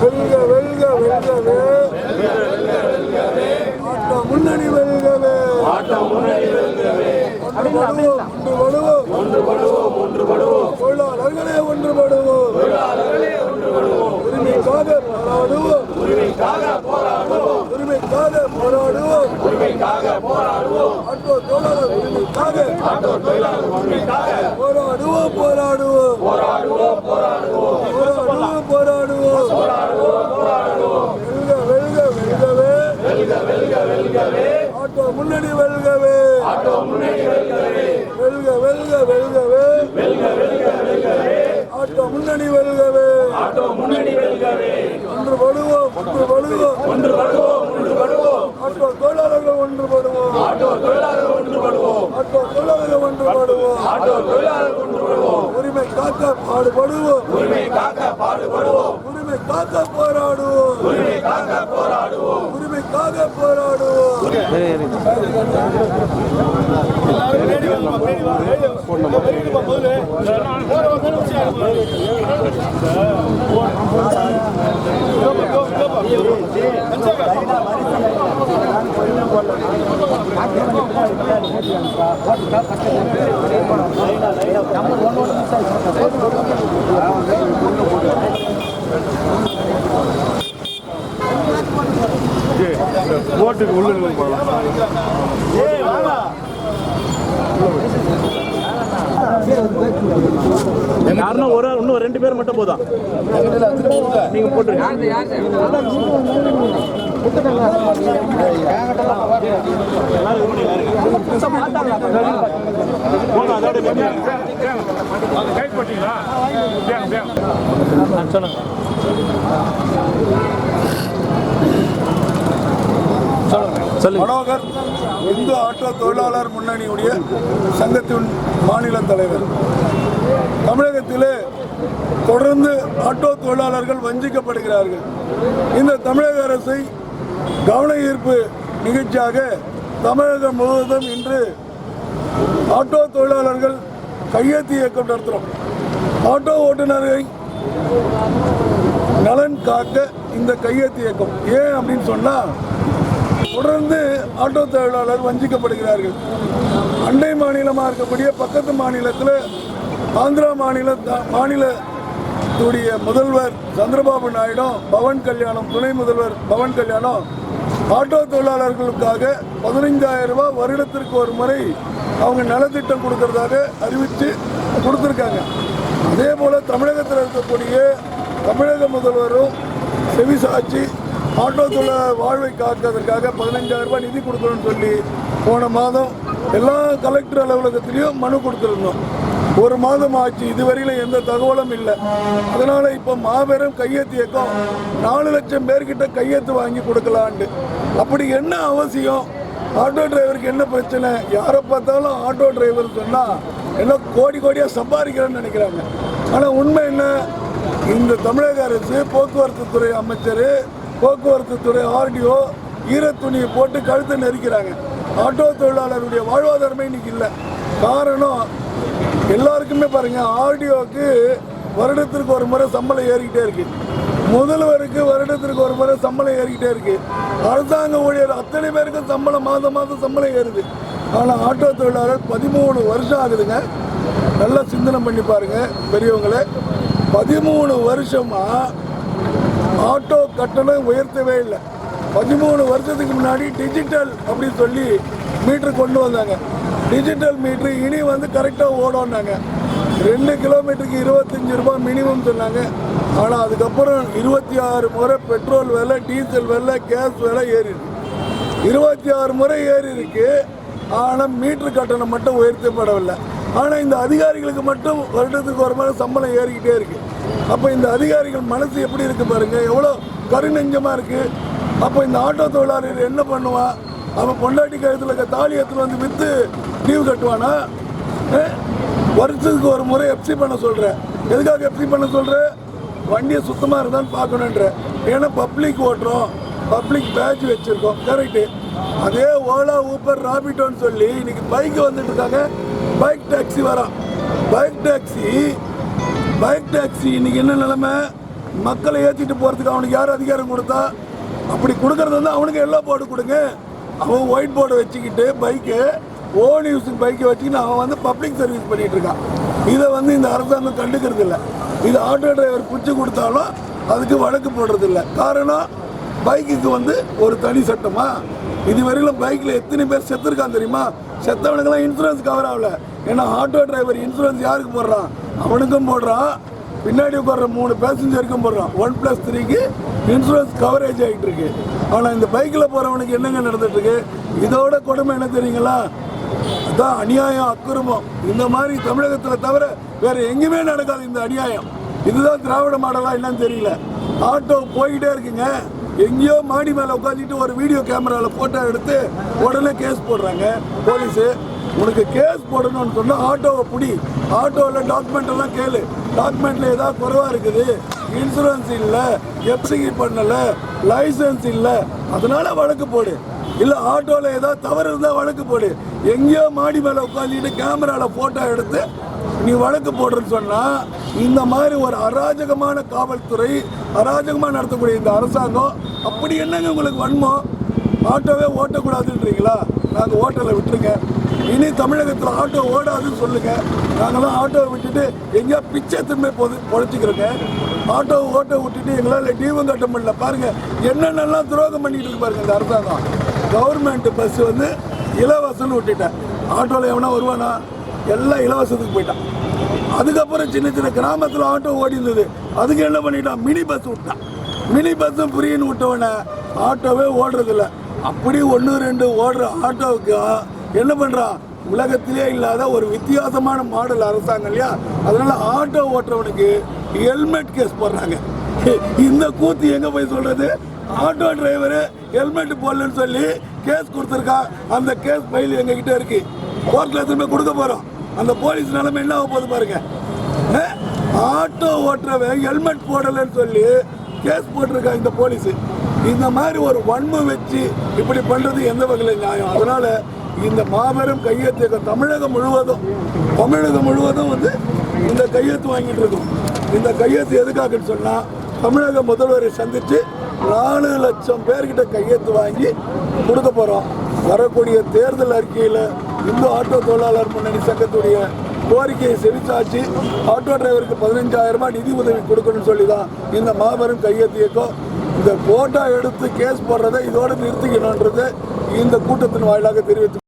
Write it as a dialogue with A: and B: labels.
A: வெல்க வெல்க வெல்கவே ஆட்ட முன்னணி வெல்கவே. ஒன்றுபடுவோம் ஒன்றுபடுவோம் தொழிலாளர்களே ஒன்றுபடுவோம் உரிமைக்காக போராடுவோம் உரிமைக்காக போராடுவோம். ஆட்டோ தொழிலாளர் உரிமைக்காக. போராடுவோம் போராடுவோம் போராடுவோம் போராடுவோம் வெல்க வெல்க வெல்கவே ஆட்டோ முன்னணி வெல்கவே வெல்க வெல்க வெல்கவே ஆட்டோ முன்னணி வெல்கவே ஒன்றுபடுவோம் ஒன்றுபடுவோம் ஆட்டோ தொழிலாளர்கள் ஒன்றுபடுவோம் ஆட்டோ தொழிலாளர்கள் ஒன்றுபடுவோம் உரிமை காக்க பாடுபடுவோம். உரிமை காக்க போராடுவோம். உரிமைக்காக போராடுவோம்.
B: ஓட்டுக்கு யாருன்னா ஒரு இன்னும் ரெண்டு பேர் மட்டும் போதும். நீங்க போட்டுருங்க. சொல்லுங்க.
A: மனோகர் இந்து ஆட்டோ தொழிலாளர் முன்னணியுடைய சங்கத்தின் மாநில தலைவர். தமிழகத்திலே தொடர்ந்து ஆட்டோ தொழிலாளர்கள் வஞ்சிக்கப்படுகிறார்கள். இந்த தமிழக அரசை கவன ஈர்ப்பு நிகழ்ச்சியாக தமிழகம் முழுவதும் இன்று ஆட்டோ தொழிலாளர்கள் கையெழுத்து இயக்கம் நடத்துகிறோம் ஆட்டோ ஓட்டுநரை நலன் காக்க இந்த கையெழுத்து இயக்கம். ஏன் அப்படின்னு சொன்னால் தொடர்ந்து ஆட்டோ தொழிலாளர் வஞ்சிக்கப்படுகிறார்கள். அண்டை மாநிலமாக இருக்கக்கூடிய பக்கத்து மாநிலத்தில் ஆந்திரா மாநில த- மாநிலத்துடைய முதல்வர் சந்திரபாபு நாயுடும் பவன் கல்யாணம் துணை முதல்வர் பவன் கல்யாணம் ஆட்டோ தொழிலாளர்களுக்காக பதினைஞ்சாயிரம் ரூபாய் வருடத்திற்கு ஒரு முறை அவங்க நலத்திட்டம் கொடுக்கறதாக அறிவித்து கொடுத்துருக்காங்க. அதே போல் தமிழகத்தில் இருக்கக்கூடிய தமிழக முதல்வரும் செவிசாட்சி ஆட்டோ தொழிலாளர் வாழ்வை காக்கிறதுக்காக பதினைஞ்சாயிரம் ரூபாய் நிதி கொடுக்கணும்னு சொல்லி போன மாதம் எல்லா கலெக்டர் அலுவலகத்திலையும் மனு கொடுத்துருந்தோம். ஒரு மாதம் ஆச்சு இதுவரையில எந்த தகவலும் இல்லை. அதனால இப்போ மாபெரும் கையெழுத்து இயக்கம் நாலு லட்சம் பேர்கிட்ட கையெழுத்து வாங்கி கொடுக்கலான்ட்டு. அப்படி என்ன அவசியம்? ஆட்டோ டிரைவருக்கு என்ன பிரச்சனை? யாரை பார்த்தாலும் ஆட்டோ டிரைவர் சொன்னால் எல்லாம் கோடி கோடியாக சம்பாதிக்கிறேன்னு நினைக்கிறாங்க. ஆனால் உண்மை என்ன? இந்த தமிழக அரசு போக்குவரத்து துறை அமைச்சர் போக்குவரத்து துறை ஆர்டிஓ ஈரத்துணியை போட்டு கழுத்தை நெரிக்கிறாங்க. ஆட்டோ தொழிலாளருடைய வாழ்வாதாரமே இன்னைக்கு இல்லை. காரணம் எல்லாருக்குமே பாருங்க ஆர்டிஓக்கு வருடத்திற்கு ஒரு முறை சம்பளம் ஏறிக்கிட்டே இருக்கு. முதல்வருக்கு வருடத்திற்கு ஒரு முறை சம்பளம் ஏறிக்கிட்டே இருக்கு. அரசாங்க ஊழியர் அத்தனை பேருக்கும் சம்பளம் மாதம் மாதம் சம்பளம் ஏறுது. ஆனால் ஆட்டோ தொழிலாளர் பதிமூணு வருஷம் ஆகுதுங்க. நல்லா சிந்தனை பண்ணி பாருங்க பெரியவங்களே. பதிமூணு வருஷமா ஆட்டோ கட்டணம் உயர்த்தவே இல்லை. பதிமூணு வருஷத்துக்கு முன்னாடி டிஜிட்டல் அப்படின்னு சொல்லி மீட்ரு கொண்டு வந்தாங்க. டிஜிட்டல் மீட்ரு இனி வந்து கரெக்டாக ஓடோன்னாங்க ரெண்டு கிலோமீட்டருக்கு இருபத்தஞ்சி ரூபாய் மினிமம் சொன்னாங்க. ஆனால் அதுக்கப்புறம் இருபத்தி ஆறு முறை பெட்ரோல் விலை டீசல் விலை கேஸ் விலை ஏறிடுது. இருபத்தி ஆறு முறை ஏறி இருக்கு ஆனால் மீட்ரு கட்டணம் மட்டும் உயர்த்தப்படவில்லை. ஆனால் இந்த அதிகாரிகளுக்கு மட்டும் வருடத்துக்கு ஒரு முறை சம்பளம் ஏறிக்கிட்டே இருக்கு. அப்போ இந்த அதிகாரிகள் மனசு எப்படி இருக்கு பாருங்க. எவ்வளோ கருநெஞ்சமாக இருக்கு. அப்போ இந்த ஆட்டோ தொழிலாளர் என்ன பண்ணுவான்? அவன் பொண்டாட்டி கழுத்தில் இருக்க தாலி எடுத்துட்டு வந்து விற்று லீவு கட்டுவானா? வருஷத்துக்கு ஒரு முறை எஃப்சி பண்ண சொல்கிறேன் எதுக்காக எஃப்சி பண்ண சொல்கிறேன் வண்டியை சுத்தமாக இருந்தான்னு பார்க்கணுன்ற. ஏன்னா பப்ளிக் ஓட்டுறோம். பப்ளிக் பேட்ச் வச்சுருக்கோம். கரெக்டு அதே ஓலா ஊப்பர் ராபிட்டோன்னு சொல்லி இன்னைக்கு பைக் வந்துட்டு இருக்காங்க. பைக் டாக்ஸி வரான் பைக் டாக்ஸி பைக் டாக்ஸி இன்னைக்கு என்ன நிலைமை? மக்களை ஏற்றிட்டு போகிறதுக்கு அவனுக்கு யார் அதிகாரம் கொடுத்தா? அப்படி கொடுக்கறது வந்து அவனுக்கு எல்லோ போர்டு கொடுங்க. அவன் ஒயிட் போர்டு வச்சுக்கிட்டு பைக்கு ஓன் யூஸுக்கு பைக்கை வச்சுக்கிட்டு அவன் வந்து பப்ளிக் சர்வீஸ் பண்ணிகிட்டு இருக்கான். இதை வந்து இந்த அரசாங்கம் கண்டுக்கிறது இல்லை. இது ஆட்டோ டிரைவர் பிடிச்சி கொடுத்தாலும் அதுக்கு வழக்கு போடுறதில்ல காரணம் பைக்குக்கு வந்து ஒரு தனி சட்டமா? இதுவரையிலும் பைக்கில் எத்தனை பேர் செத்துருக்கான் தெரியுமா? செத்தவனுக்கெல்லாம் இன்சூரன்ஸ் கவர் ஆகல. ஏன்னா ஆட்டோ டிரைவர் இன்சூரன்ஸ் யாருக்கு போடுறான்? அவனுக்கும் போடுறான். பின்னாடி உட்கார்ற மூணு பேசஞ்சருக்கும் போடுறான். ஒன் ப்ளஸ் த்ரீக்கு இன்சூரன்ஸ் கவரேஜ் ஆகிட்டு இருக்கு. ஆனால் இந்த பைக்கில் போகிறவனுக்கு என்னங்க நடந்துட்டு இருக்கு? இதோட கொடுமை என்ன தெரியுங்களா? அதான் அநியாயம் அக்கிரமம். இந்த மாதிரி தமிழகத்தில் தவிர வேற எங்கேயுமே நடக்காது இந்த அநியாயம். இதுதான் திராவிட மாடலாக என்னன்னு தெரியல. ஆட்டோ போய்கிட்டே இருக்குங்க. எங்கேயோ மாடி மேலே உட்காந்துட்டு ஒரு வீடியோ கேமராவில் ஃபோட்டோ எடுத்து உடனே கேஸ் போடுறாங்க. போலீஸு. உனக்கு கேஸ் போடணும்னு சொன்னால் ஆட்டோவை பிடி. ஆட்டோவில் டாக்குமெண்ட் எல்லாம் கேளு. டாக்குமெண்ட்டில் ஏதாவது குறைவாக இருக்குது? இன்சூரன்ஸ் இல்லை. எப்சிகி பண்ணலை. லைசன்ஸ் இல்லை. அதனால் வழக்கு போடு. இல்லை ஆட்டோவில் ஏதாவது தவறு இருந்தால் வழக்கு போடு. எங்கேயோ மாடி மேலே உட்காந்துட்டு கேமராவில் ஃபோட்டோ எடுத்து நீ வழக்கு போடுறன்னு சொன்னால் இந்த மாதிரி ஒரு அராஜகமான காவல்துறை அராஜகமாக நடத்தக்கூடிய இந்த அரசாங்கம் அப்படி என்னங்க உங்களுக்கு வன்மம்? ஆட்டோவே ஓட்டக்கூடாதுன்றீங்களா? நாங்கள் ஓட்டலை விட்டுருங்க. இனி தமிழகத்தில் ஆட்டோ ஓடாதுன்னு சொல்லுங்க. நாங்களாம் ஆட்டோவை விட்டுட்டு எங்கேயா பிச்சை திரும்ப பொது பொழைச்சிக்கிறோங்க. ஆட்டோவை ஓட்டோ விட்டுட்டு எங்களால் டீவும் கட்ட முடியல. பாருங்க என்னென்னலாம் துரோகம் பண்ணிட்டு இருக்கு பாருங்க இந்த அரசாங்கம். கவர்மெண்ட் பஸ் வந்து இலவசம்னு விட்டுட்டேன். ஆட்டோவில் எவனா வருவானா? எல்லாம் இலவசத்துக்கு போயிட்டான். அதுக்கப்புறம் சின்ன சின்ன கிராமத்தில் ஆட்டோ ஓடி இருந்தது. அதுக்கு என்ன பண்ணிட்டான்? மினி பஸ் விட்டான். மினி பஸ்ஸும் ஃப்ரீன்னு விட்டவனே ஆட்டோவே ஓடுறதில்ல. அப்படி ஒன்று ரெண்டு ஓடுற ஆட்டோவுக்கு என்ன பண்ணுறான் உலகத்திலே இல்லாத ஒரு வித்தியாசமான மாடல் அரசாங்கம் இல்லையா? அதனால ஆட்டோ ஓட்டுறவனுக்கு ஹெல்மெட் கேஸ் போடுறாங்க. இந்த கூத்து எங்க போய் சொல்றது? ஆட்டோ டிரைவர் ஹெல்மெட் போடலன்னு சொல்லி கேஸ் கொடுத்துருக்கா. அந்த கேஸ் ஃபைல் எங்ககிட்ட இருக்குது இருக்கு. கோர்ட்ல திரும்ப கொடுக்க போகிறோம் அந்த போலீஸ் நிலைமை என்ன ஆக போகுது பாருங்க. ஆட்டோ ஓட்டுறவன் ஹெல்மெட் போடலைன்னு சொல்லி கேஸ் போட்டிருக்கா இந்த போலீஸு. இந்த மாதிரி ஒரு வன்மை வச்சு இப்படி பண்றது எந்த வகையில் நியாயம்? அதனால இந்த மாபெரும் கையெழுத்து இயக்கம் தமிழகம் முழுவதும் தமிழகம் முழுவதும் வந்து இந்த கையெழுத்து வாங்கிட்டு இருக்கோம். இந்த கையெழுத்து எதுக்காகன்னு சொன்னா தமிழக முதல்வரை சந்திச்சு நாலு லட்சம் பேர்கிட்ட கையெழுத்து வாங்கி கொடுக்க போறோம். வரக்கூடிய தேர்தல் அறிக்கையில் இந்து ஆட்டோ தொழிலாளர் முன்னணி சங்கத்துடைய கோரிக்கையை செவிச்சாச்சு ஆட்டோ டிரைவருக்கு பதினஞ்சாயிரம் ரூபாய் நிதி உதவி கொடுக்கணும்னு சொல்லி தான் இந்த மாபெரும் கையெழுத்து இயக்கம் இந்த போட்டோ எடுத்து கேஸ் போடுறதை இதோடு நிறுத்திக்கணுன்றது இந்த கூட்டத்தின் வாயிலாக தெரிவித்து